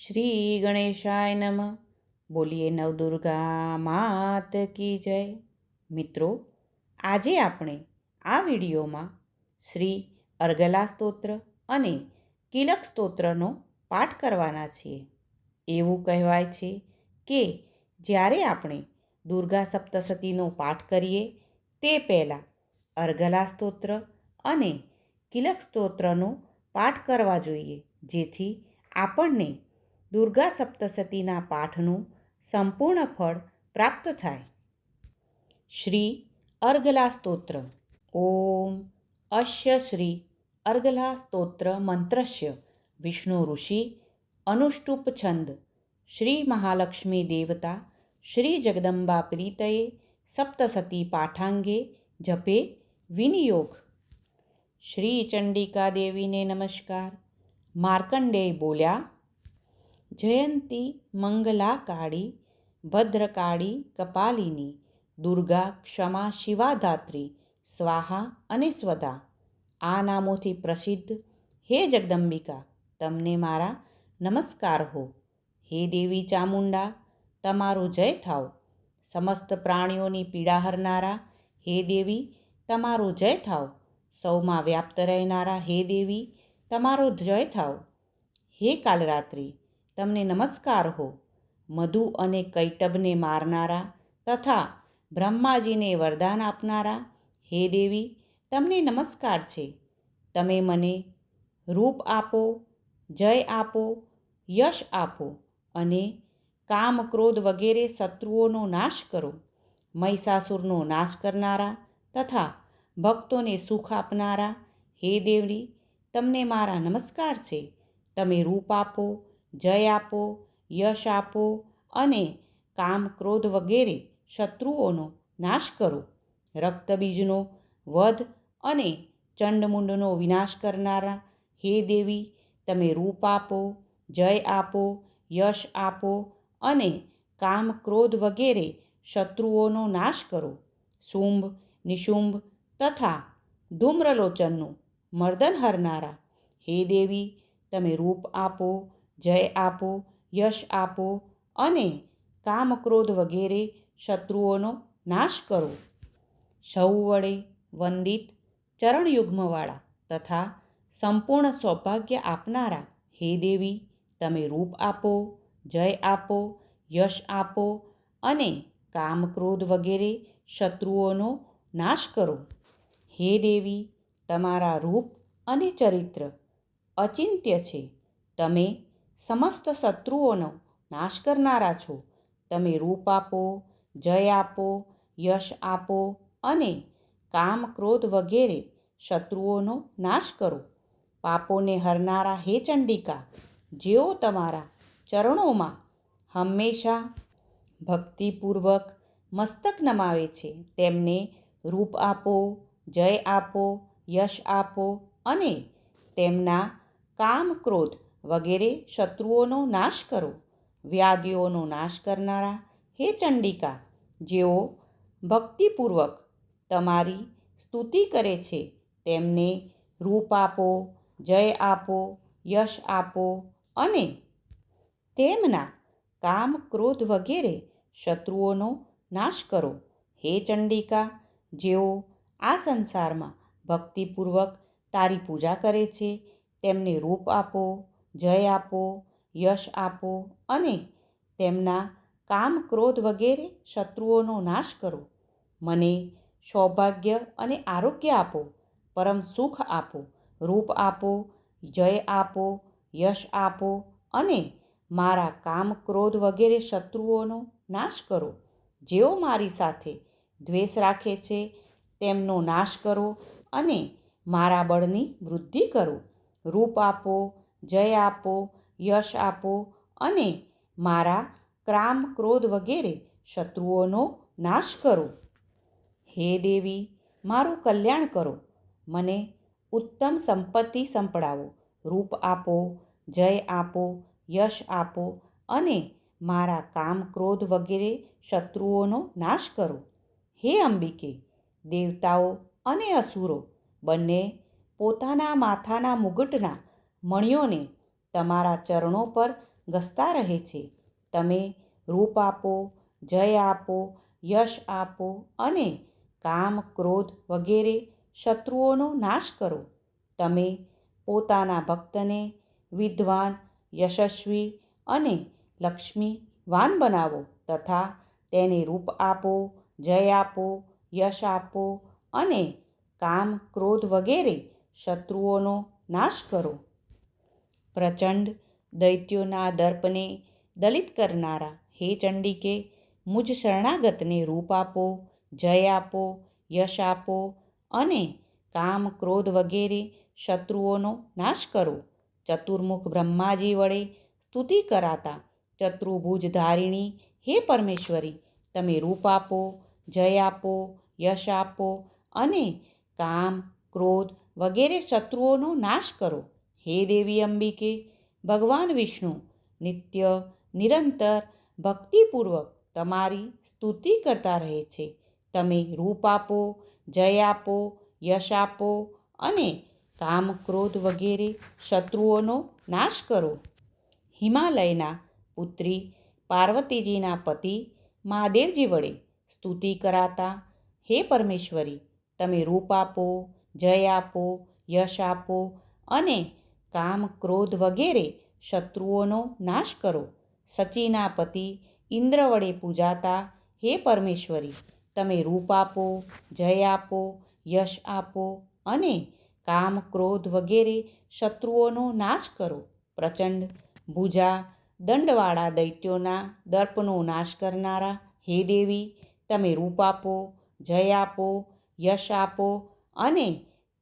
શ્રી ગણેશાય નમઃ. બોલીએ નવદુર્ગા માત કી જય. મિત્રો, આજે આપણે આ વિડીયોમાં શ્રી અર્ગલા સ્તોત્ર અને કિલક સ્તોત્રનો પાઠ કરવાના છીએ. એવું કહેવાય છે કે જ્યારે આપણે દુર્ગા સપ્તસતીનો પાઠ કરીએ, તે પહેલાં અર્ગલા સ્તોત્ર અને કિલક સ્તોત્રનો પાઠ કરવા જોઈએ, જેથી આપણને દુર્ગા સપ્તસતીના પાઠનું સંપૂર્ણ ફળ પ્રાપ્ત થાય. શ્રી અર્ગલા સ્તોત્ર. ઓમ અશ્ય શ્રી અર્ગલા સ્તોત્ર મંત્રશ્ય વિષ્ણુ ઋષિ અનુષ્ટુપ છંદ શ્રી મહાલક્ષ્મી દેવતા. શ્રી જગદંબા પ્રીતયે સપ્તસતી પાઠાંગે જપે વિનિયોગ. શ્રી ચંડિકા દેવીને નમસ્કાર. માર્કંડેય બોલ્યા જયંતી મંગલા કાળી ભદ્રકાળી, કપાલિની, દુર્ગા, ક્ષમા, શિવાધાત્રી, સ્વાહા અને સ્વદા આ નામોથી પ્રસિદ્ધ હે જગદંબિકા, તમને મારા નમસ્કાર હો. હે દેવી ચામુંડા, તમારો જય થાવ. સમસ્ત પ્રાણીઓની પીડા હરનારા, હે દેવી, તમારો જય થાવ. સૌમાં વ્યાપ્ત રહેનારા, હે દેવી, તમારો જય થાવ. હે કાલરાત્રિ તમને નમસ્કાર હો. મધુ અને કૈટબને મારનારા તથા બ્રહ્માજીને વરદાન આપનારા, હે દેવી, તમને નમસ્કાર છે. તમે મને રૂપ આપો, જય આપો, યશ આપો અને કામ ક્રોધ વગેરે શત્રુઓનો નાશ કરો. મહિષાસુરનો નાશ કરનારા તથા ભક્તોને સુખ આપનારા, હે દેવરી તમને મારા નમસ્કાર છે. તમે રૂપ આપો જય આપો, યશ આપો અને કામ ક્રોધ વગેરે શત્રુઓનો નાશ કરો. રક્તબીજનો વધ અને ચંડમુંડનો વિનાશ કરનારા, હે દેવી, તમે રૂપ આપો, જય આપો, યશ આપો અને કામ ક્રોધ વગેરે શત્રુઓનો નાશ કરો. શુંભ, નિશુંભ તથા ધૂમ્રલોચનનું મર્દન હરનારા, હે દેવી, તમે રૂપ આપો જય આપો, યશ આપો અને કામ ક્રોધ વગેરે શત્રુઓનો નાશ કરો. સૌ વડે વંદિત ચરણયુગ્મવાળા તથા સંપૂર્ણ સૌભાગ્ય આપનારા હે દેવી, તમે રૂપ આપો, જય આપો, યશ આપો અને કામ ક્રોધ વગેરે શત્રુઓનો નાશ કરો. હે દેવી, તમારા રૂપ અને ચરિત્ર અચિંત્ય છે. તમે સમસ્ત શત્રુઓનો નાશ કરનારા છો. તમે રૂપ આપો, જય આપો, યશ આપો અને કામ ક્રોધ વગેરે શત્રુઓનો નાશ કરો. પાપોને હરનારા હે ચંડિકા, જેઓ તમારા ચરણોમાં હંમેશા ભક્તિપૂર્વક મસ્તક નમાવે છે. તેમને રૂપ આપો, જય આપો, યશ આપો અને તેમના કામ ક્રોધ વગેરે શત્રુઓનો નાશ કરો. વ્યાધિઓનો નાશ કરનારા હે ચંડિકા, જેઓ ભક્તિપૂર્વક તમારી સ્તુતિ કરે છે, તેમને રૂપ આપો, જય આપો, યશ આપો અને તેમના કામ ક્રોધ વગેરે શત્રુઓનો નાશ કરો. હે ચંડિકા, જેઓ આ સંસારમાં ભક્તિપૂર્વક તારી પૂજા કરે છે, તેમને રૂપ આપો જય આપો, યશ આપો અને તેમના કામ ક્રોધ વગેરે શત્રુઓનો નાશ કરો. મને સૌભાગ્ય અને આરોગ્ય આપો, પરમ સુખ આપો, રૂપ આપો, જય આપો, યશ આપો અને મારા કામ ક્રોધ વગેરે શત્રુઓનો નાશ કરો. જેઓ મારી સાથે દ્વેષ રાખે છે, તેમનો નાશ કરો અને મારા બળની વૃદ્ધિ કરો. રૂપ આપો જય આપો, યશ આપો અને મારા ક્રામ ક્રોધ વગેરે શત્રુઓનો નાશ કરો. હે દેવી, મારું કલ્યાણ કરો. મને ઉત્તમ સંપત્તિ સંપડાવો. રૂપ આપો, જય આપો, યશ આપો અને મારા કામ ક્રોધ વગેરે શત્રુઓનો નાશ કરો. હે અંબિકે, દેવતાઓ અને અસુરો, બંને પોતાના માથાના મુગટના મણિઓને તમારા ચરણો પર ઘસતા રહે છે. તમે રૂપ આપો, જય આપો, યશ આપો અને કામ, ક્રોધ વગેરે શત્રુઓનો નાશ કરો. તમે પોતાના ભક્તને વિદ્વાન, યશસ્વી અને લક્ષ્મીવાન બનાવો તથા તેને રૂપ આપો, જય આપો, યશ આપો અને કામ, ક્રોધ વગેરે શત્રુઓનો નાશ કરો. પ્રચંડ દૈત્યોના દર્પને દલિત કરનારા, હે ચંડિકે, મુજ શરણાગતને રૂપ આપો, જય આપો, યશ આપો અને કામ ક્રોધ વગેરે શત્રુઓનો નાશ કરો. ચતુર્મુખ બ્રહ્માજી વડે સ્તુતિ કરાતા ચતુર્ભુજ ધારિણી હે પરમેશ્વરી, તમે રૂપ આપો, જય આપો, યશ આપો અને કામ, ક્રોધ વગેરે શત્રુઓનો નાશ કરો. હે દેવી અંબિકે, ભગવાન વિષ્ણુ, નિત્ય, નિરંતર, ભક્તિપૂર્વક તમારી સ્તુતિ કરતા રહે છે. તમે રૂપ આપો, જય આપો, યશ આપો અને કામ ક્રોધ વગેરે શત્રુઓનો નાશ કરો. હિમાલયના પુત્રી પાર્વતીજીના પતિ મહાદેવજી વડે સ્તુતિ કરાતા, હે પરમેશ્વરી, તમે રૂપ આપો, જય આપો, યશ આપો અને કામ, ક્રોધ વગેરે શત્રુઓનો નાશ કરો. સચીના પતિ ઇન્દ્ર વડે પૂજાતા, હે પરમેશ્વરી, તમે રૂપ આપો, જય આપો, યશ આપો અને કામ, ક્રોધ વગેરે શત્રુઓનો નાશ કરો. પ્રચંડ ભુજા, દંડવાળા દૈત્યોના દર્પનો નાશ કરનારા, હે દેવી, તમે રૂપ આપો, જય આપો, યશ આપો અને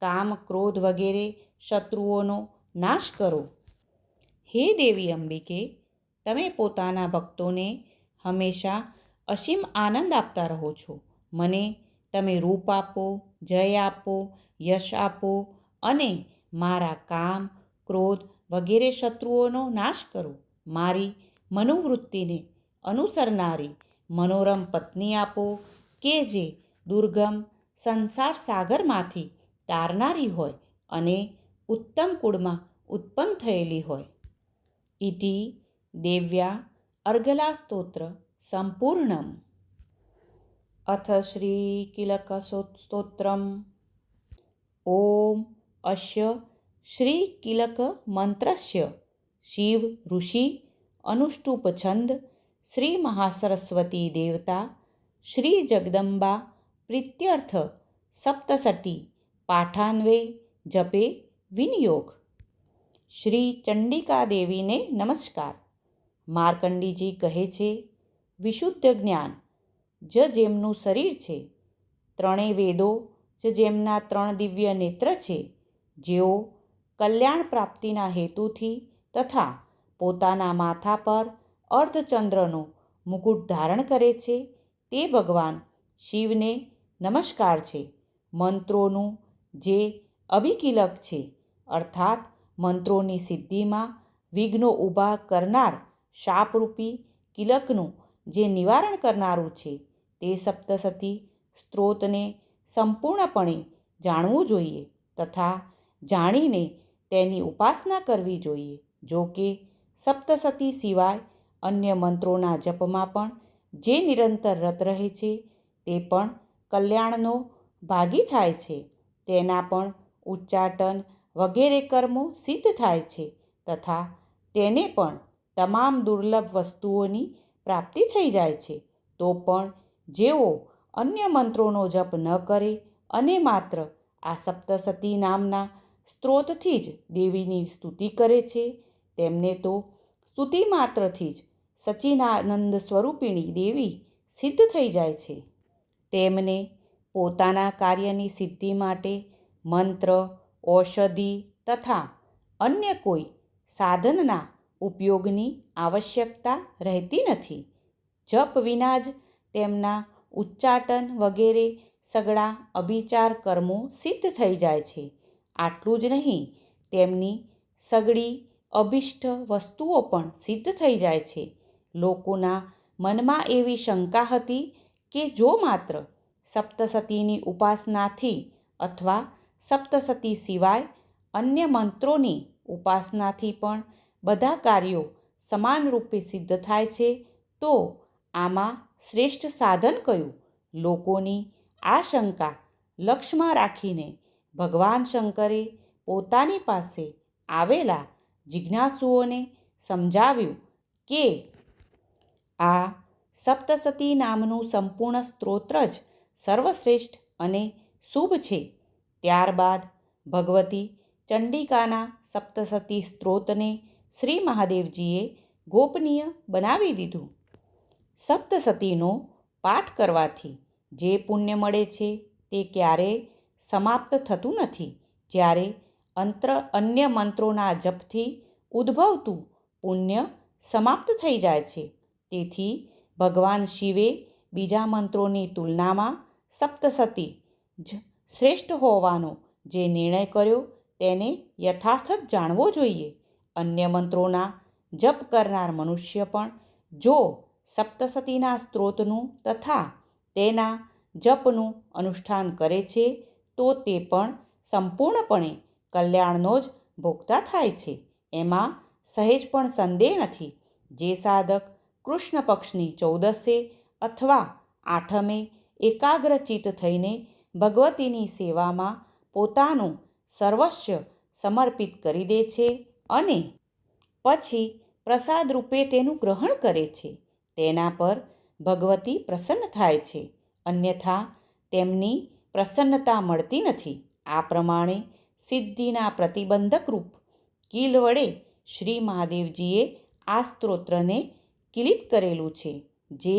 કામ, ક્રોધ વગેરે શત્રુઓનો નાશ કરો. હે દેવી અંબિકે, તમે પોતાના ભક્તોને હંમેશા અસીમ આનંદ આપતા રહો છો. મને તમે રૂપ આપો, જય આપો, યશ આપો અને મારા કામ, ક્રોધ વગેરે શત્રુઓનો નાશ કરો. મારી મનોવૃત્તિને અનુસરનારી મનોરમ પત્ની આપો કે જે દુર્ગમ સંસાર સાગરમાંથી તારનારી હોય અને ઉત્તમ કુળમાં ઉત્પન્ન થયેલી હોય. ઇતિ દેવ્યા અર્ઘલા સ્તોત્ર સંપૂર્ણમ. અથ શ્રી કિલક સ્તોત્રમ. ઓમ અશ્ય શ્રી કિલક મંત્રસ્ય. શિવ ઋષિ અનુષ્ટુપ છંદ શ્રી મહાસરસ્વતી દેવતા શ્રી જગદંબા પ્રીત્યર્થ સપ્તસટી પાઠાન્વે જપે વિનિયોગ. શ્રી ચંડિકા દેવીને નમસ્કાર. માર્કંડીજી કહે છે, વિશુદ્ધ જ્ઞાન, જ જેમનું શરીર છે, ત્રણેય વેદો, જ જેમના ત્રણ દિવ્ય નેત્ર છે, જેઓ કલ્યાણ પ્રાપ્તિના હેતુથી તથા પોતાના માથા પર અર્ધચંદ્રનો મુકુટ ધારણ કરે છે, તે ભગવાન શિવને નમસ્કાર છે. મંત્રોનું જે અભિકિલક છે અર્થાત મંત્રોની સિદ્ધિમાં વિઘ્નો ઊભા કરનાર શાપરૂપી કિલકનું જે નિવારણ કરનારું છે તે સપ્તસતી સ્ત્રોતને સંપૂર્ણપણે જાણવું જોઈએ તથા જાણીને તેની ઉપાસના કરવી જોઈએ. જો કે સપ્તસતી સિવાય અન્ય મંત્રોના જપમાં પણ જે નિરંતર રત રહે છે તે પણ કલ્યાણનો ભાગી થાય છે. તેના પણ ઉચ્ચાટન વગેરે કર્મો સિદ્ધ થાય છે તથા તેને પણ તમામ દુર્લભ વસ્તુઓની પ્રાપ્તિ થઈ જાય છે. તો પણ જેઓ અન્ય મંત્રોનો જપ ન કરે અને માત્ર આ સપ્તસતી નામના સ્ત્રોતથી જ દેવીની સ્તુતિ કરે છે, તેમને તો સ્તુતિ માત્રથી જ સચિનાનંદ સ્વરૂપિણી દેવી સિદ્ધ થઈ જાય છે. તેમને પોતાના કાર્યની સિદ્ધિ માટે મંત્ર ઔષધિ તથા અન્ય કોઈ સાધનના ઉપયોગની આવશ્યકતા રહેતી નથી. જપ વિના જ તેમના ઉચ્ચાટન વગેરે સગળા અભિચાર કર્મો સિદ્ધ થઈ જાય છે. આટલું જ નહીં, તેમની સગળી અભિષ્ટ વસ્તુઓ પણ સિદ્ધ થઈ જાય છે. લોકોના મનમાં એવી શંકા હતી કે જો માત્ર સપ્તસતીની ઉપાસનાથી અથવા સપ્તસતી સિવાય અન્ય મંત્રોની ઉપાસનાથી પણ બધા કાર્યો સમાન રૂપે સિદ્ધ થાય છે, તો આમાં શ્રેષ્ઠ સાધન કયું? લોકોની આ શંકા લક્ષમાં રાખીને ભગવાન શંકરે પોતાની પાસે આવેલા જિજ્ઞાસુઓને સમજાવ્યું કે આ સપ્તસતી નામનું સંપૂર્ણ સ્ત્રોત્ર જ સર્વશ્રેષ્ઠ અને શુભ છે. ત્યારબાદ ભગવતી ચંડિકાના સપ્તસતી સ્ત્રોતને શ્રી મહાદેવજીએ ગોપનીય બનાવી દીધું. સપ્તસતીનો પાઠ કરવાથી જે પુણ્ય મળે છે તે ક્યારેય સમાપ્ત થતું નથી, જ્યારે અંત્ર અન્ય મંત્રોના જપથી ઉદ્ભવતું પુણ્ય સમાપ્ત થઈ જાય છે. તેથી ભગવાન શિવે બીજા મંત્રોની તુલનામાં સપ્તસતી જ શ્રેષ્ઠ હોવાનો જે નિર્ણય કર્યો તેને યથાર્થ જ જાણવો જોઈએ. અન્ય મંત્રોના જપ કરનાર મનુષ્ય પણ જો સપ્તસતીના સ્ત્રોતનું તથા તેના જપનું અનુષ્ઠાન કરે છે, તો તે પણ સંપૂર્ણપણે કલ્યાણનો જ ભોગતા થાય છે. એમાં સહેજ પણ સંદેહ નથી. જે સાધક કૃષ્ણ પક્ષની ચૌદસે અથવા આઠમે એકાગ્રચિત થઈને ભગવતીની સેવામાં પોતાનું સર્વસ્વ સમર્પિત કરી દે છે અને પછી પ્રસાદ રૂપે તેનું ગ્રહણ કરે છે. તેના પર ભગવતી પ્રસન્ન થાય છે. અન્યથા તેમની પ્રસન્નતા મળતી નથી. આ પ્રમાણે સિદ્ધિના પ્રતિબંધક રૂપ કિલ વડે શ્રી મહાદેવજીએ આ સ્ત્રોત્રને કિલિત કરેલું છે, જે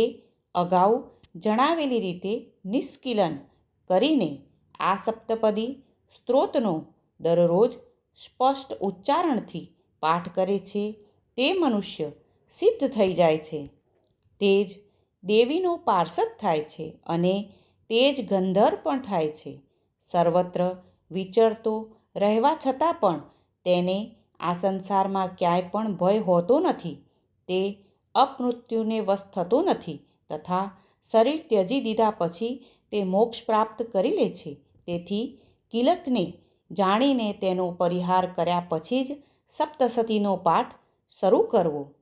અગાઉ જણાવેલી રીતે નિષ્કિલન કરીને આ સપ્તપદી સ્ત્રોતનો દરરોજ સ્પષ્ટ ઉચ્ચારણથી પાઠ કરે છે, તે મનુષ્ય સિદ્ધ થઈ જાય છે. તે જ દેવીનો પાર્ષદ થાય છે અને તે જ ગંધર્વ પણ થાય છે. સર્વત્ર વિચરતો રહેવા છતાં પણ તેને આ સંસારમાં ક્યાંય પણ ભય હોતો નથી. તે અપમૃત્યુને વશ થતો નથી તથા શરીર ત્યજી દીધા પછી તે મોક્ષ પ્રાપ્ત કરી લે છે. તેથી કિલકને જાણીને તેનો પરિહાર કર્યા પછી જ સપ્તસતીનો પાઠ શરૂ કરવો.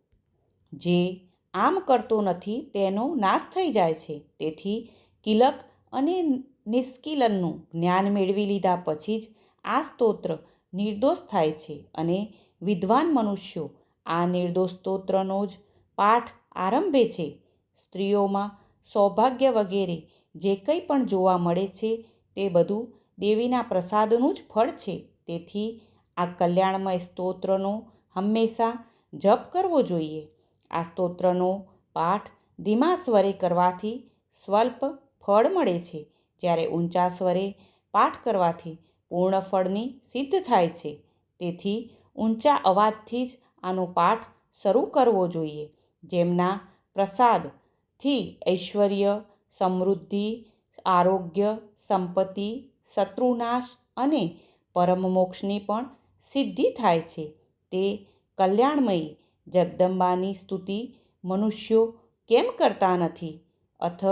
જે આમ કરતો નથી તેનો નાશ થઈ જાય છે. તેથી કિલક અને નિષ્કિલનનું જ્ઞાન મેળવી લીધા પછી જ આ સ્તોત્ર નિર્દોષ થાય છે અને વિદ્વાન મનુષ્યો આ નિર્દોષ સ્તોત્રનો જ પાઠ આરંભે છે. સ્ત્રીઓમાં સૌભાગ્ય વગેરે જે કંઈ પણ જોવા મળે છે તે બધું દેવીના પ્રસાદનું જ ફળ છે. તેથી આ કલ્યાણમય સ્તોત્રનો હંમેશા જપ કરવો જોઈએ. આ સ્તોત્રનો પાઠ ધીમા સ્વરે કરવાથી સ્વલ્પ ફળ મળે છે. જ્યારે ઊંચા સ્વરે પાઠ કરવાથી પૂર્ણ ફળની સિદ્ધ થાય છે. તેથી ઊંચા અવાજથી જ આનો પાઠ શરૂ કરવો જોઈએ. જેમના પ્રસાદથી ઐશ્વર્ય સમૃદ્ધિ, આરોગ્ય, સંપત્તિ, શત્રુનાશ અને પરમ મોક્ષની પણ સિદ્ધિ થાય છે. તે કલ્યાણમયી જગદંબાની સ્તુતિ મનુષ્યો કેમ કરતા નથી? અથ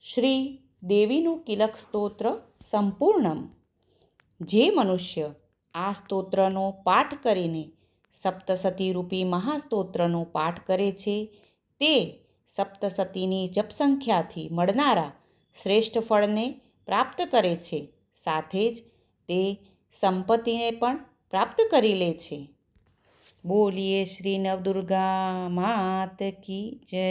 શ્રી દેવીનું કિલક સ્તોત્ર સંપૂર્ણમ. જે મનુષ્ય આ સ્તોત્રનો પાઠ કરીને સપ્તસતીરૂપી મહાસ્તોત્રનો પાઠ કરે છે, તે સપ્તસતીની જપસંખ્યાથી મળનારા શ્રેષ્ઠ ફળને પ્રાપ્ત કરે છે, સાથે જ તે સંપત્તિને પણ પ્રાપ્ત કરી લે છે. બોલીએ શ્રી નવદુર્ગા માત કી જય.